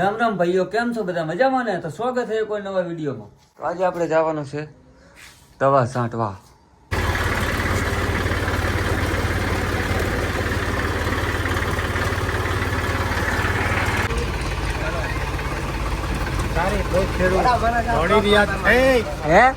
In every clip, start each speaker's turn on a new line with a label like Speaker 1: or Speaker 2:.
Speaker 1: રામ રામ ભાઈઓ કેમ છો બધા? મજામાં ને? તો સ્વાગત છે કોઈ નવા વિડીયોમાં. તો આજે આપણે જવાનું છે દવા છાંટવા
Speaker 2: રહ્યા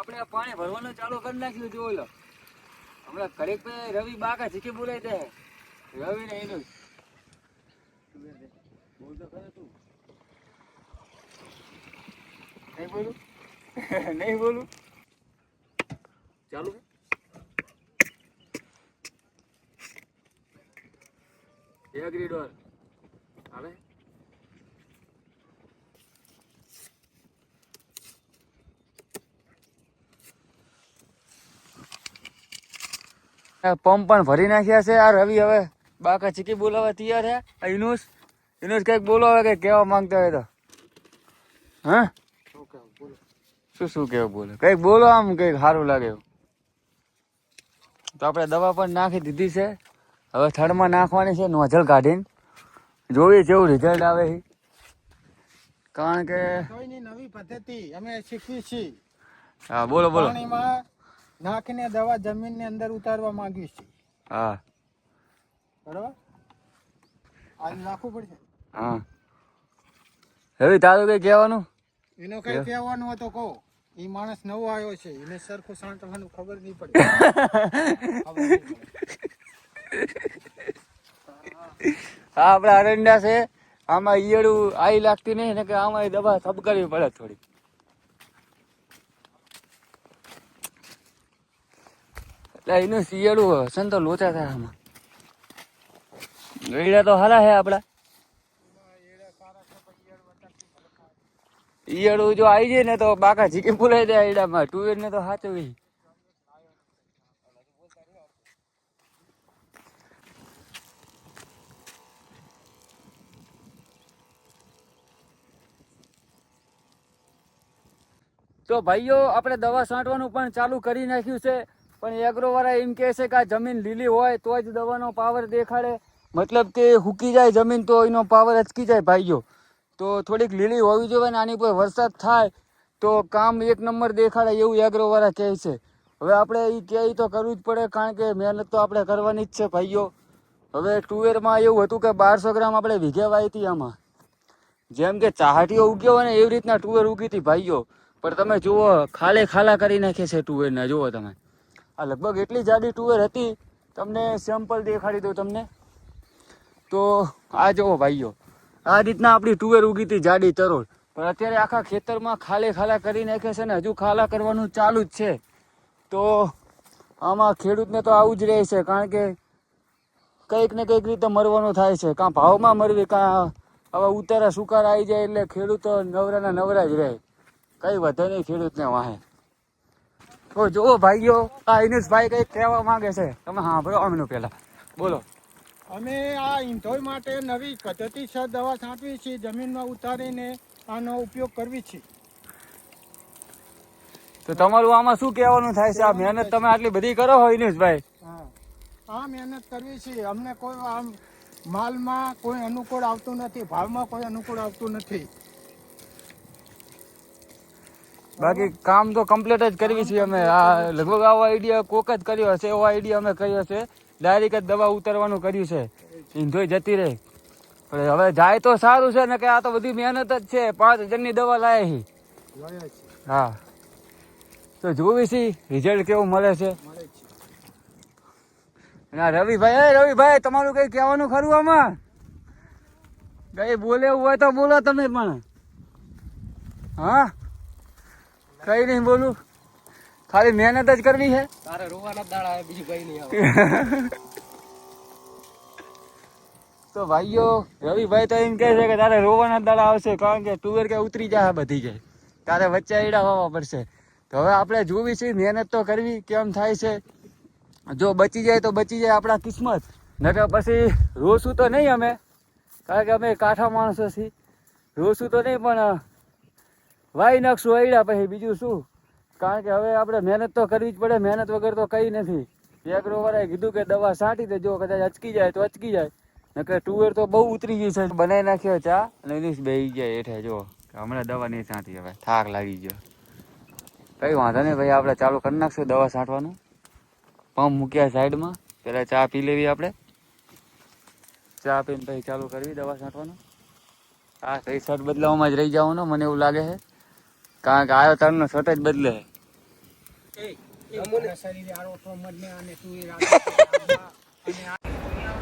Speaker 1: આપણે પાણી ભરવાનું ચાલુ કરી નાખ્યું જોઈ લો હમણાં ઘરેક ભાઈ રવિ બાકા શીખી બોલાઈ દે રવિ ને એનું. નહીં બોલું? નહીં બોલું? ચાલુ. એગ્રી ડોર આવે? પંપ પણ ભરી નાખ્યા છે આ રવિ હવે. બાકા ચીકી બોલાવવા તૈયાર છે આ યુનુસ યુનુસ કંઈક બોલો હવે કંઈક કહેવા માંગતા હોય તો. હા? શું શું કેવું બોલે? કંઈક બોલો આમ કંઈક સારું લાગે એવું. તો આપણે દવા પણ નાખી દીધી છે. હવે થડમાં નાખવાની છે નોઝલ કાઢીને. જોઈએ કેવું રિઝલ્ટ આવે છે. કારણ કે
Speaker 2: નવી પદ્ધતિ. અમે શીખવી છીએ.
Speaker 1: હા બોલો બોલો.
Speaker 2: પાણીમાં નાખીને દવા જમીનની અંદર ઉતારવા માંગીશ.
Speaker 1: હા.
Speaker 2: બરાબર? આજ નાખવું પડશે.
Speaker 1: હા. હવે તારું કઈ કહેવાનું?
Speaker 2: એનો કઈ. કહેવાનું હોય તો કહો. એ માણસ નવો આવ્યો છે એને સરખું સાંટવાનું ખબર નહીં પડે ખબર નહીં પડે.
Speaker 1: હા આપડે અરંડા છે. આમાં ઈયળું આઈ લાગતી નહીં ને કે આમાં દવા થબકારવી પડે થોડી એનું શિયાળું હશે ને તો લોચા થાય આમાં. ગઈડા તો હારા હે આપડા. ઈયળું જો આવી જાય ને તો બાકા જીકી બોલાઈ જાય ઈડામાં ટુવેર ને તો સાચવી તો ભાઈઓ, આપણે દવા છાંટવાનું પણ ચાલુ કરી નાખ્યું છે. પણ એગ્રો વાળા એમ કહે છે કે આ જમીન લીલી હોય તો જ દવાનો પાવર દેખાડે. મતલબ કે હુકી જાય જમીન તો એનો પાવર અચકી જાય ભાઈઓ. તો થોડીક લીલી હોવી જોઈએ ને આની પર વરસાદ થાય તો કામ એક નંબર દેખાડે એવું એગ્રો વાળા કહે છે. હવે આપણે એ કહે તો કરવું જ પડે કારણ કે મહેનત તો આપણે કરવાની જ છે ભાઈઓ. હવે ટુવેરમાં એવું હતું કે બારસો ગ્રામ આપણે વીઘે વાવી હતી આમાં. જેમ કે ચાહટીઓ ઉગ્યો હોય ને એવી રીતના ટુવેર ઉગી હતી ભાઈઓ. પણ તમે જુઓ, ખાલે ખાલા કરી નાખે છે ટુવેરના, જુઓ તમે. આ લગભગ એટલી જાડી ટુવેર હતી, તમને સેમ્પલ દેખાડી દઉં તમને. તો આ જુઓ ભાઈઓ, આ રીતના આપણી ટુવેર ઉગી હતી જાડી તરોડ. પણ અત્યારે આખા ખેતરમાં ખાલે ખાલા કરી નાખે છે ને હજુ ખાલા કરવાનું ચાલુ જ છે. તો આમાં ખેડૂતને તો આવું જ રહે છે, કારણ કે કંઈક ને કંઈક રીતે મરવાનું થાય છે. કાં ભાવમાં મરવી, કાં હવે ઉતારા સુકારા આવી જાય એટલે ખેડૂતો નવરાના નવરા જ રહે. કઈ વધે નહીં ખેડૂતને વાહે. તો જુઓ ભાઈઓ આ ઇનેશભાઈ કંઈક કહેવા માંગે છે. તમે સાંભળો અમનું પહેલા. બોલો.
Speaker 2: અમે આ ઈંધોઈ માટે નવી પદ્ધતિસર દવા છાંટવી છે જમીનમાં ઉતારીને આનો ઉપયોગ કરવી છે.
Speaker 1: તો તમારું આમાં શું કહેવાનું થાય છે? આ મહેનત તમે આટલી બધી કરો હો ઇનેશભાઈ?
Speaker 2: હા. આ મહેનત કરવી છે. અમને કોઈ આમ માલમાં કોઈ અનુકૂળ આવતું નથી ભાવમાં કોઈ અનુકૂળ આવતું નથી.
Speaker 1: બાકી કામ તો કમ્પ્લીટ જ કરવી છે અમે. આ લગભગ આવો આઈડિયા કોક જ કર્યો હશે એવો આઈડિયા અમે કર્યો છે. ડાયરેક્ટ જ દવા ઉતારવાનું કર્યું છે. ઈંધોઈ જતી રહે. પણ હવે જાય તો સારું છે ને કે આ તો બધી મહેનત જ છે. પાંચ હજારની દવા લાવે છે. હા. તો જોવી છે રિઝલ્ટ કેવું મળે છે? આ રવિભાઈ એ રવિભાઈ તમારું કઈ કહેવાનું ખરું આમાં? કઈ બોલે હોય તો બોલો તમે પણ. હા? કઈ નહીં બોલું. ખાલી મહેનત જ કરવી છે.
Speaker 2: તારે રોવાના દાડા આવે બીજું કઈ નહીં
Speaker 1: તો ભાઈઓ રવિભાઈ તો એમ કહે છે કે તારે રોવાના દાડા આવશે કારણ કે ટુવેર કે ઉતરી જાય બધી જાય તારે વચ્ચે હોવા પડશે. તો હવે આપણે જોવી છે મહેનત તો કરવી કેમ થાય છે. જો બચી જાય તો બચી જાય આપણા કિસ્મત. નકર પછી રોશું તો નહીં અમે. કારણ કે અમે કાઠા માણસો છીએ. રોશું તો નહીં પણ વાઈ નાખશું આયડા પછી બીજું શું? કારણ કે હવે આપણે મહેનત તો કરવી જ પડે, મહેનત વગર તો કંઈ નથી. એગ્રો વાળાએ કીધું કે દવા છાંટી દેજો કદાચ અચકી જાય તો અચકી જાય. નકર ટુવેર તો બહુ ઉતરી ગઈ છે. બનાવી નાખ્યો ચા અને એની બેહી ગયા હેઠે, જો. હમણાં દવા નહીં છાંટી હવે થાક લાગી ગયો. કઈ વાંધો નહીં, ભાઈ, આપણે ચાલુ કરી નાખશું દવા છાંટવાનું પંપ મૂક્યા સાઈડમાં પેલા ચા પી લેવી આપણે. ચા પીને પછી ચાલુ કરવી દવા છાંટવાનું હા કઈ શર્ટ બદલાવવામાં જ રહી જવાનું, મને એવું લાગે છે. કારણ કે આયો તરનો શર્ટ જ બદલે.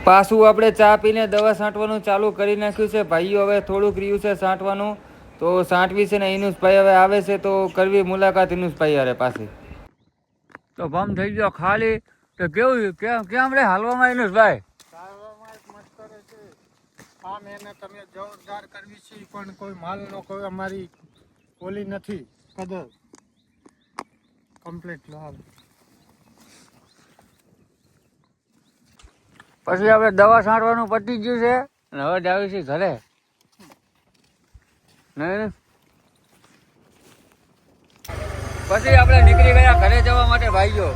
Speaker 1: પાછું આપણે ચા પીને દવા છાંટવાનું ચાલુ કરી નાખ્યું છે. ભાઈઓ હવે થોડુંક રહ્યું છે છાંટવાનું તો છાંટવી છે ને ઇનુષભાઈ હવે આવે છે તો કરવી મુલાકાત ઇનુષભાઈ અરે પાછી. તો ભમ થઈ ગયો ખાલી. તો કેવું કેમ કેમ રે હાલવામાં ઇનુષભાઈ?
Speaker 2: સારવારમાં એક મસ્ત કરે છે. આ મહેનત અમે જોરદાર કરવી છે પણ કોઈ માલનો કોઈ અમારી ઓલી નથી, કદર. કમ્પ્લીટ લાલ
Speaker 1: પછી આપણે દવા છાંટવાનું પતી ગયું છે, અને હવે જાવી છે ઘરે. નહીં. પછી આપણે નીકળી ગયા ઘરે જવા માટે ભાઈઓ.